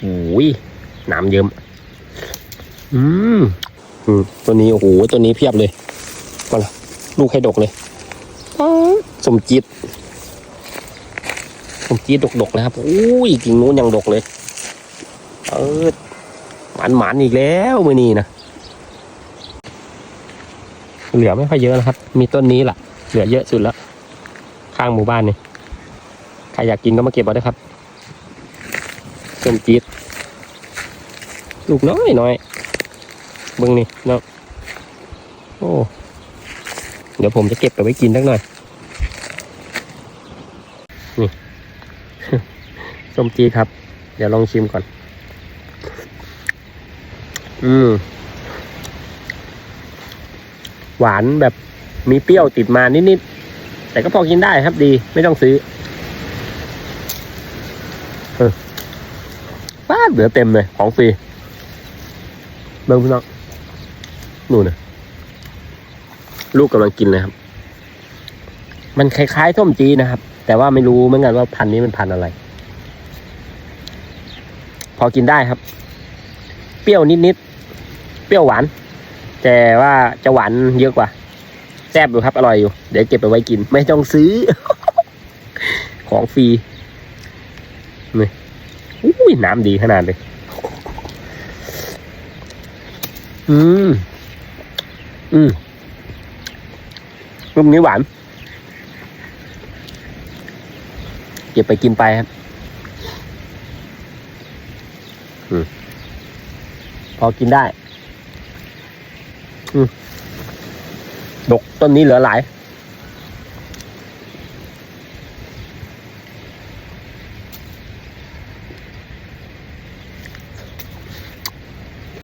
โอ้ยน้ำเยิ้มอืมอืมตัวนี้โอ้โหตัวนี้เพียบเลยมาละลูกให้ดกเลยสมจิตสมจิตดกๆเลยครับอุ้ยกิ่งนู้นยังดกเลย เออหมันหมันๆอีกแล้วมือนี้นะเหลือไม่ค่อยเยอะนะครับ มีต้นนี้แหละเหลือเยอะสุดแล้ว ข้างหมู่บ้านนี่ใครอยากกินก็มาเก็บเอาได้ครับ ส้มจีดลูกน้อยน้อยเบิ้งนี่เนาะโอ้เดี๋ยวผมจะเก็บไปไว้กินสักหน่อยนี่ส้มจีดครับ เดี๋ยวลองชิมก่อน อืมหวานแบบมีเปรี้ยวติดมานิดๆแต่ก็พอกินได้ครับดีไม่ต้องซื้อ ป้าเหลือเต็มเลย ของฟรีเบิ้งพี่น้องนู่นนะลูกกำลังกินเลยครับ มันคล้ายๆส้มจีนะครับ แต่ว่าไม่รู้เหมือนกันว่าพันธุ์นี้มันพันธุ์อะไร พอกินได้ครับ เปรี้ยวนิดๆเปรี้ยวหวาน แต่ว่าจะหวานเยอะกว่าแซ่บอยู่ครับ อร่อยอยู่ เดี๋ยวเก็บไปไว้กิน ไม่ต้องซื้อ ของฟรีนี่ อุ้ยน้ำดีขนาดเลย อืม อืมลูกนี้หวาน เก็บไปกินไปครับอืมพอกินได้อืมดกต้นนี้เหลือหลาย